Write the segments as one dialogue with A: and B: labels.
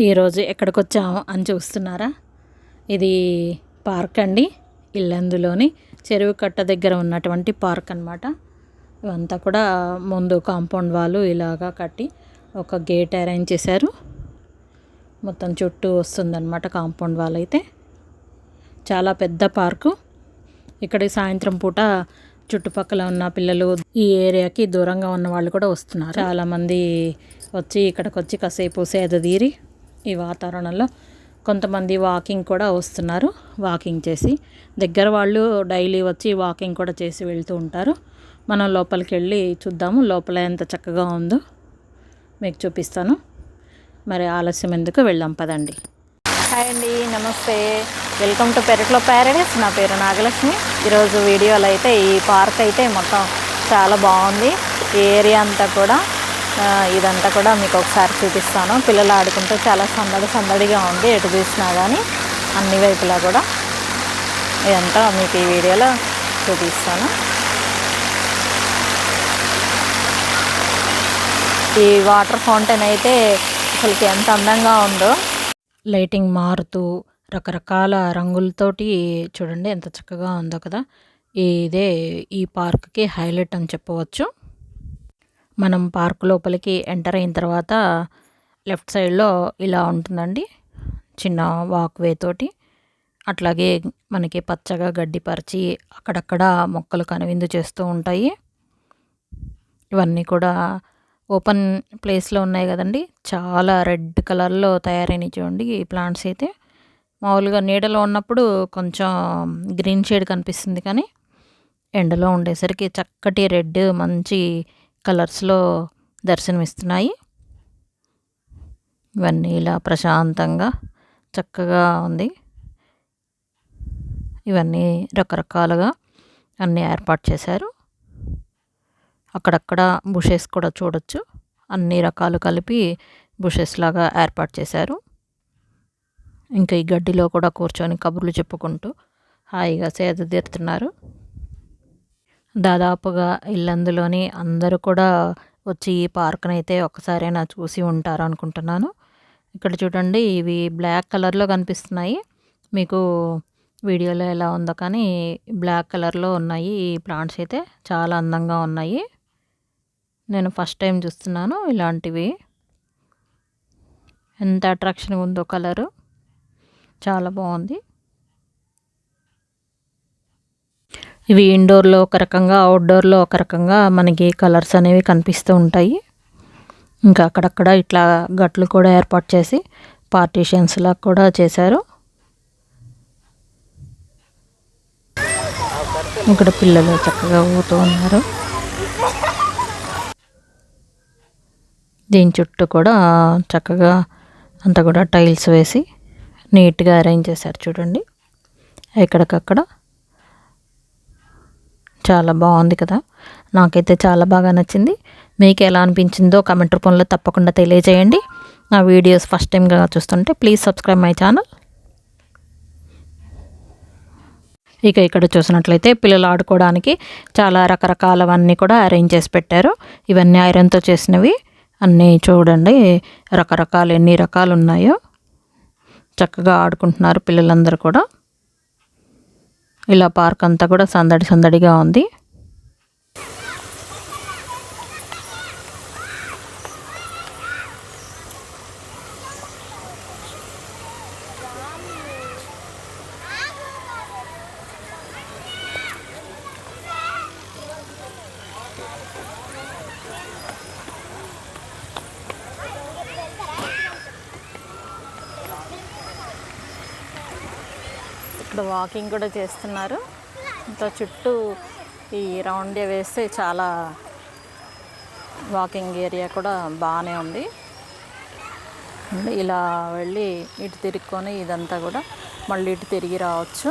A: ఈరోజు ఎక్కడికి వచ్చాము అని చూస్తున్నారా? ఇది పార్క్ అండి. ఇల్లందులోని చెరువు కట్ట దగ్గర ఉన్నటువంటి పార్క్ అనమాట ఇవంతా కూడా ముందు కాంపౌండ్ వాళ్ళు ఇలాగా కట్టి ఒక గేట్ అరేంజ్ చేశారు. మొత్తం చుట్టూ వస్తుందన్నమాట కాంపౌండ్ వాల్ అయితే చాలా పెద్ద పార్కు. ఇక్కడ సాయంత్రం పూట చుట్టుపక్కల ఉన్న పిల్లలు ఈ ఏరియాకి దూరంగా ఉన్న వాళ్ళు కూడా వస్తున్నారు. చాలామంది వచ్చి ఇక్కడికి వచ్చి కాసేపు సేద తీరి ఈ వాతావరణంలో కొంతమంది వాకింగ్ కూడా వస్తున్నారు. వాకింగ్ చేసి దగ్గర వాళ్ళు డైలీ వచ్చి వాకింగ్ కూడా చేసి వెళ్తూ ఉంటారు. మనం లోపలికి వెళ్ళి చూద్దాము లోపల ఎంత చక్కగా ఉందో. మీకు చూపిస్తాను. మరి ఆలస్యం ఎందుకు? వెళ్దాం పదండి. హాయ్ అండి నమస్తే. వెల్కమ్ టు పెరట్లో ప్యారడైస్. నా పేరు నాగలక్ష్మి. ఈరోజు వీడియోలో అయితే ఈ పార్క్ అయితే మొత్తం చాలా బాగుంది. ఈ ఏరియా అంతా కూడా ఇదంతా కూడా మీకు ఒకసారి చూపిస్తాను. పిల్లలు ఆడుకుంటే చాలా సందడి సందడిగా ఉంది ఎటు చూసినా కానీ అన్ని వైపులా కూడా. ఇదంతా మీకు ఈ వీడియోలో చూపిస్తాను. ఈ వాటర్ ఫౌంటైన్ అయితే అసలుకి ఎంత అందంగా ఉందో. లైటింగ్ మారుతూ రకరకాల రంగులతోటి చూడండి ఎంత చక్కగా ఉందో కదా. ఇదే ఈ పార్క్కి హైలైట్ అని చెప్పవచ్చు. మనం పార్క్ లోపలికి ఎంటర్ అయిన తర్వాత లెఫ్ట్ సైడ్లో ఇలా ఉంటుందండి. చిన్న వాక్వే తోటి. అట్లాగే మనకి పచ్చగా గడ్డి పరిచి అక్కడక్కడ మొక్కలు కనువిందు చేస్తూ ఉంటాయి. ఇవన్నీ కూడా ఓపెన్ ప్లేస్లో ఉన్నాయి కదండి. చాలా రెడ్ కలర్లో తయారైన చూడండి ఈ ప్లాంట్స్ అయితే. మామూలుగా నీడలో ఉన్నప్పుడు కొంచెం గ్రీన్ షేడ్ కనిపిస్తుంది కానీ ఎండలో ఉండేసరికి చక్కటి రెడ్ మంచి కలర్స్లో దర్శనమిస్తున్నాయి. ఇవన్నీ ఇలా ప్రశాంతంగా చక్కగా ఉంది. ఇవన్నీ రకరకాలుగా అన్నీ ఏర్పాటు చేశారు. అక్కడక్కడ బుషెస్ కూడా చూడొచ్చు. అన్ని రకాలు కలిపి బుషెస్ లాగా ఏర్పాటు చేశారు. ఇంకా ఈ గడ్డిలో కూడా కూర్చొని కబుర్లు చెప్పుకుంటూ హాయిగా సేద తీరుతున్నారు. దాదాపుగా ఇల్లందులోని అందరూ కూడా వచ్చి ఈ పార్క్ని అయితే ఒక్కసారైనా చూసి ఉంటారు అనుకుంటున్నాను. ఇక్కడ చూడండి ఇవి బ్లాక్ కలర్లో కనిపిస్తున్నాయి. మీకు వీడియోలో ఎలా ఉందో కానీ బ్లాక్ కలర్లో ఉన్నాయి. ఈ ప్లాంట్స్ అయితే చాలా అందంగా ఉన్నాయి. నేను ఫస్ట్ టైం చూస్తున్నాను ఇలాంటివి. ఎంత అట్రాక్షన్గా ఉందో కలరు. చాలా బాగుంది. ఇవి ఇండోర్లో ఒక రకంగా అవుట్డోర్లో ఒక రకంగా మనకి కలర్స్ అనేవి కనిపిస్తూ ఉంటాయి. ఇంకా అక్కడక్కడ ఇట్లా గట్లు కూడా ఏర్పాటు చేసి పార్టీషన్స్లా కూడా చేశారు. ఇక్కడ పిల్లలు చక్కగా ఊగుతూ ఉన్నారు. దీని చుట్టూ కూడా చక్కగా అంతా కూడా టైల్స్ వేసి నీట్గా అరేంజ్ చేశారు చూడండి. ఎక్కడికక్కడ చాలా బాగుంది కదా. నాకైతే చాలా బాగా నచ్చింది. మీకు ఎలా అనిపించిందో కమెంట్ రూపంలో తప్పకుండా తెలియజేయండి. నా వీడియోస్ ఫస్ట్ టైంగా చూస్తుంటే ప్లీజ్ సబ్స్క్రైబ్ మై ఛానల్. ఇక ఇక్కడ చూసినట్లయితే పిల్లలు ఆడుకోవడానికి చాలా రకరకాలవన్నీ కూడా అరేంజ్ చేసి పెట్టారు. ఇవన్నీ ఐరన్తో చేసినవి. అన్నీ చూడండి రకరకాలు ఎన్ని రకాలు ఉన్నాయో చక్కగా ఆడుకుంటున్నారు పిల్లలందరూ కూడా. ఇలా పార్క్ అంతా కూడా సందడి సందడిగా ఉంది. ఇప్పుడు వాకింగ్ కూడా చేస్తున్నారు. ఇంత చుట్టూ ఈ రౌండ్ వేస్తే చాలా వాకింగ్ ఏరియా కూడా బాగానే ఉంది. ఇలా వెళ్ళి ఇటు తిరుక్కొని ఇదంతా కూడా మళ్ళీ ఇటు తిరిగి రావచ్చు.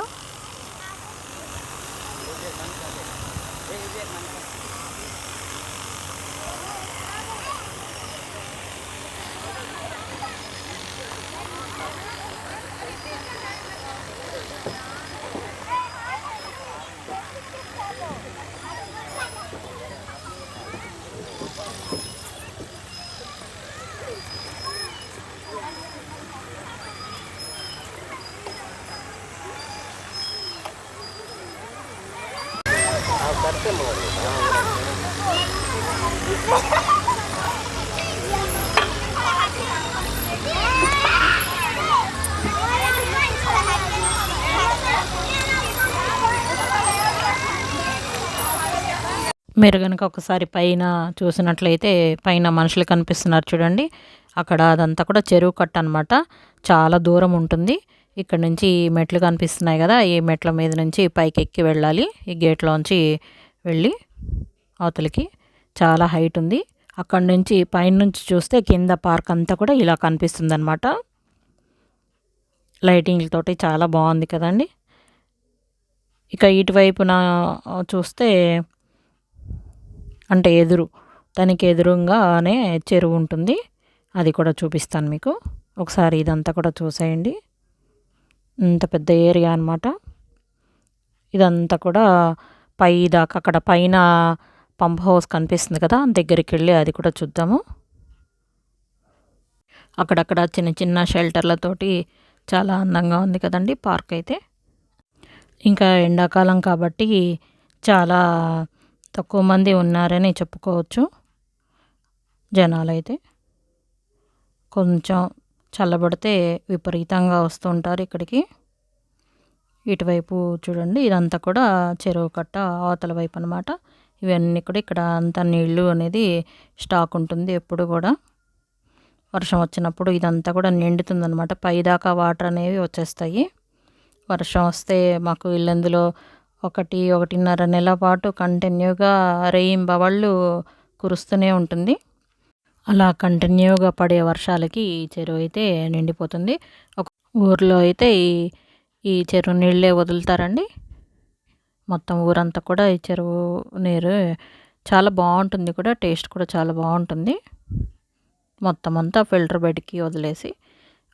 A: మీరు కనుక ఒకసారి పైన చూసినట్లయితే పైన మనుషులు కనిపిస్తున్నారు చూడండి. అక్కడ అదంతా కూడా చెరువు కట్ట అనమాట చాలా దూరం ఉంటుంది. ఇక్కడ నుంచి మెట్లు కనిపిస్తున్నాయి కదా ఈ మెట్ల మీద నుంచి పైకి ఎక్కి వెళ్ళాలి. ఈ గేట్లోంచి వెళ్ళి అవతలికి. చాలా హైట్ ఉంది. అక్కడ నుంచి పైన నుంచి చూస్తే కింద పార్క్ అంతా కూడా ఇలా కనిపిస్తుంది అనమాట లైటింగ్లతోటి చాలా బాగుంది కదండి. ఇక ఇటువైపున చూస్తే అంటే ఎదురు దానికి ఎదురుగానే చెరువు ఉంటుంది. అది కూడా చూపిస్తాను మీకు. ఒకసారి ఇదంతా కూడా చూసేయండి. ఇంత పెద్ద ఏరియా అనమాట ఇదంతా కూడా పై దాకా అక్కడ పైన పంప్ హౌస్ కనిపిస్తుంది కదా దగ్గరికి వెళ్ళి అది కూడా చూద్దాము. అక్కడక్కడ చిన్న చిన్న షెల్టర్లతోటి చాలా అందంగా ఉంది కదండి పార్క్ అయితే. ఇంకా ఎండాకాలం కాబట్టి చాలా తక్కువ మంది ఉన్నారని చెప్పుకోవచ్చు జనాలు అయితే కొంచెం చల్లబడితే విపరీతంగా వస్తుంటారు ఇక్కడికి. ఇటువైపు చూడండి ఇదంతా కూడా చెరువు కట్ట అవతల వైపు అనమాట ఇవన్నీ కూడా ఇక్కడ అంతా నీళ్ళు అనేది స్టాక్ ఉంటుంది ఎప్పుడు కూడా. వర్షం వచ్చినప్పుడు ఇదంతా కూడా నిండుతుంది అనమాట పైదాకా వాటర్ అనేవి వచ్చేస్తాయి. వర్షం వస్తే మాకు ఇల్లందులో ఒకటి ఒకటిన్నర నెల పాటు కంటిన్యూగా రేయింబవళ్ళు కురుస్తూనే ఉంటుంది. అలా కంటిన్యూగా పడే వర్షాలకి ఈ చెరువు అయితే నిండిపోతుంది. ఒక ఊర్లో అయితే ఈ ఈ చెరువు నీళ్ళే వదులుతారండి. మొత్తం ఊరంతా కూడా ఈ చెరువు నీరు చాలా బాగుంటుంది కూడా టేస్ట్ కూడా చాలా బాగుంటుంది. మొత్తం అంతా ఫిల్టర్ బెడ్కి వదిలేసి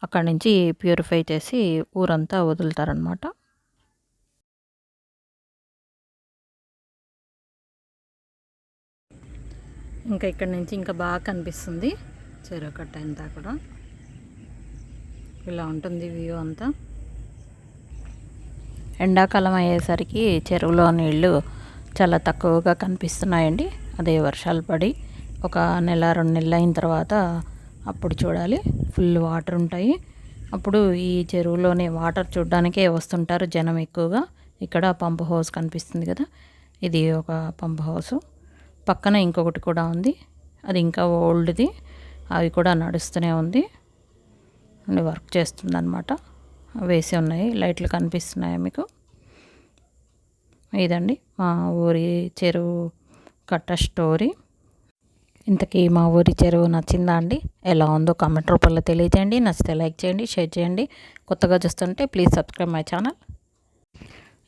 A: అక్కడి నుంచి ప్యూరిఫై చేసి ఊరంతా వదులుతారనమాట ఇంకా ఇక్కడ నుంచి ఇంకా బాగా కనిపిస్తుంది. చెరువు కట్ట అంతా కూడా. ఇలా ఉంటుంది వ్యూ అంతా. ఎండాకాలం అయ్యేసరికి చెరువులో నీళ్ళు చాలా తక్కువగా కనిపిస్తున్నాయండి. అదే వర్షాలు పడి ఒక నెల రెండు నెలలు అయిన తర్వాత అప్పుడు చూడాలి. ఫుల్ వాటర్ ఉంటాయి. అప్పుడు ఈ చెరువులోనే వాటర్ చూడడానికే వస్తుంటారు జనం ఎక్కువగా. ఇక్కడ పంప్ హౌస్ కనిపిస్తుంది కదా. ఇది ఒక పంప్ హౌస్. పక్కన ఇంకొకటి కూడా ఉంది. అది ఇంకా ఓల్డ్ది. అవి కూడా నడుస్తూనే ఉంది. వర్క్ చేస్తుంది అనమాట వేసి ఉన్నాయి. లైట్లు కనిపిస్తున్నాయి మీకు? ఇదండి మా ఊరి చెరువు కట్ట స్టోరీ. ఇంతకీ మా ఊరి చెరువు నచ్చిందా అండి? ఎలా ఉందో కామెంట్ రూపంలో తెలియజేయండి. నచ్చితే లైక్ చేయండి షేర్ చేయండి. కొత్తగా చూస్తుంటే ప్లీజ్ సబ్స్క్రైబ్ మై ఛానల్.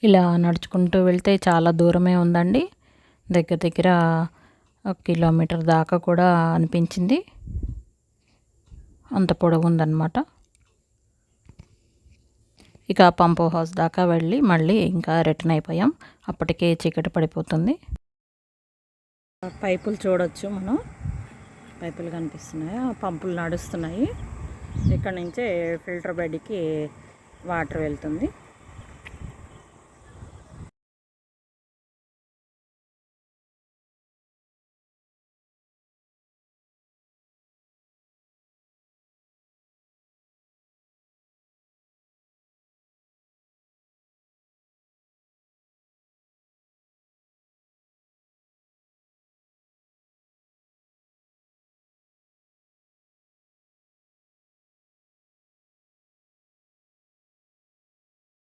A: ఇలా నడుచుకుంటూ వెళ్తే చాలా దూరమే ఉందండి. దగ్గర దగ్గర ఒక కిలోమీటర్ దాకా కూడా అనిపించింది. అంత పొడవు ఉందన్నమాట. ఇక పంపు హౌస్ దాకా వెళ్ళి మళ్ళీ ఇంకా రిటర్న్ అయిపోయాం. అప్పటికే చీకటి పడిపోతుంది. పైపులు చూడొచ్చు మనం. పైపులు కనిపిస్తున్నాయి. పంపులు నడుస్తున్నాయి. ఇక్కడ నుంచే ఫిల్టర్ బెడ్కి వాటర్ వెళ్తుంది.